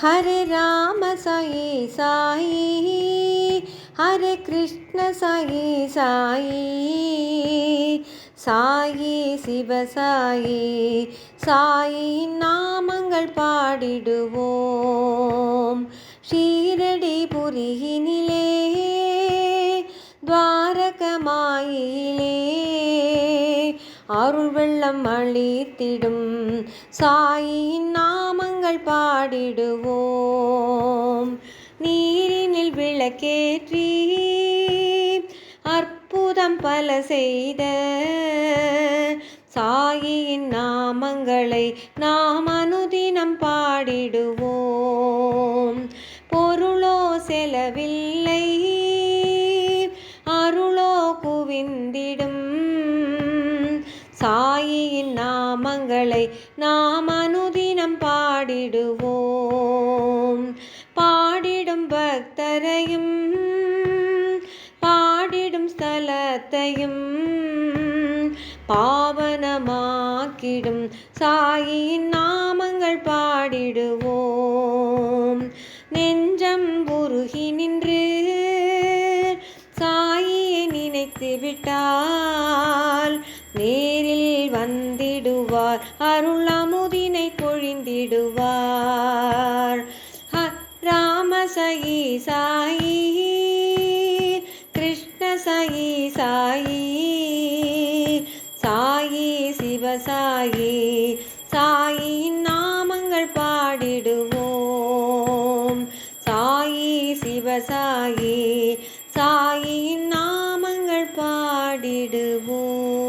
ஹரே ராம சாயி சாயி ஹரே கிருஷ்ண சாயி சாயி சாயி சிவசாயி சாயி நாமங்கள் பாடிடுவோம். ஷீரடி புரியினிலே துவாரகமாயிலே அருள் வெள்ளம் அளித்திடும். சாயின் நாமங்கள் பாடிடுவோம். நீரினில் விளக்கேற்றி அற்புதம் பல செய்த சாயின் நாமங்களை நாம் அனுதினம் பாடிடுவோம். பொருளோ செலவில்லை அருளோ குவிந்திடும். சாயின் நாமங்களை நாம் அனுதினம் பாடிடுவோம். பாடிடும் பக்தரையும் பாடிடும் ஸ்தலத்தையும் பாவனமாக்கிடும் சாயின் நாமங்கள் பாடிடுவோம். நெஞ்சம் உருகி நின்று சாயியை நினைத்து விட்டார் பொழிந்திடுவார் அருளாமுதினை பொழிந்திடுவார். ராம சயி சாயி கிருஷ்ண சயி சாயி சாயி சிவசாயி சாயின் நாமங்கள் பாடிடுவோம். சாயி சிவசாயி சாயின் நாமங்கள் பாடிடுவோம்.